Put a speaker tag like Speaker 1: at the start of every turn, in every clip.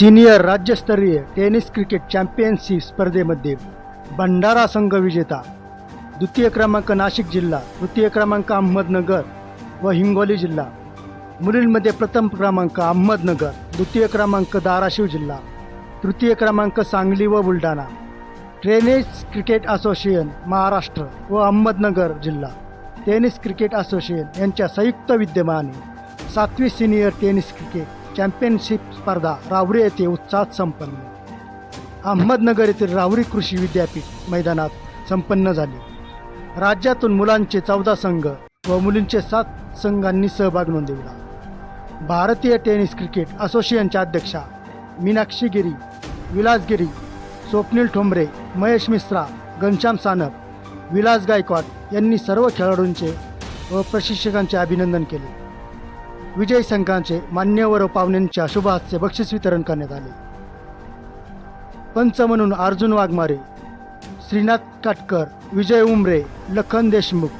Speaker 1: Senior राज्यस्तरीय tennis cricket championship स्पर्धेमध्ये भंडारा संघ विजेता द्वितीय क्रमांक नाशिक जिल्हा तृतीय क्रमांक अहमदनगर व हिंगोली जिल्हा. मुलींमध्ये प्रथम क्रमांक अहमदनगर द्वितीय क्रमांक धाराशिव जिल्हा तृतीय क्रमांक सांगली व Buldhana. Tennis cricket association Maharashtra व अहमदनगर जिल्हा. टेनिस क्रिकेट असोसिएशन यांच्या संयुक्त विद्यमाने सातवी सिनियर टेनिस क्रिकेट चॅम्पियनशिप स्पर्धा रावरी येथे उत्साहात संपन्न. अहमदनगर येथील रावरी कृषी विद्यापीठ मैदानात संपन्न झाली. राज्यातून मुलांचे चौदा संघ व मुलींचे सात संघांनी सहभाग नोंदविला. भारतीय टेनिस क्रिकेट असोसिएशनच्या अध्यक्षा मीनाक्षी गिरी विलासगिरी स्वप्नील ठोंबरे महेश मिश्रा घनश्याम सानप विलास गायकवाड यांनी सर्व खेळाडूंचे व प्रशिक्षकांचे अभिनंदन केले. विजय संघांचे मान्यवर पाहुण्यांच्या शुभ बक्षीस वितरण करण्यात आले. पंच म्हणून अर्जुन वाघमारे श्रीनाथ काटकर विजय उमरे लखन देशमुख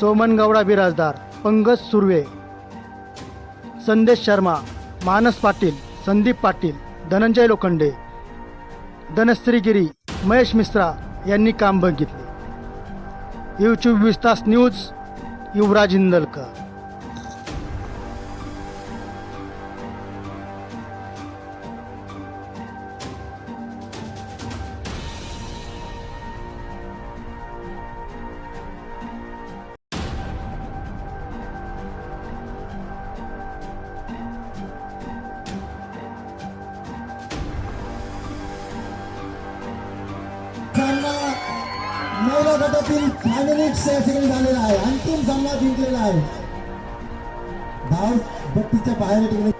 Speaker 1: सोमन गौडा बिराजदार पंगज सुर्वे संदेश शर्मा मानस पाटील संदीप पाटील धनंजय लोखंडे धनश्रीगिरी महेश मिश्रा यांनी काम बघितले. यूट्यूब विस्तास तास न्यूज युवराज इंदलकर.
Speaker 2: महिला गटातील फायनलिस्ट या ठिकाणी झालेला आहे. अंतिम सामना जिंकलेला आहे. धाव बत्तीच्या बाहेर ठिकाणी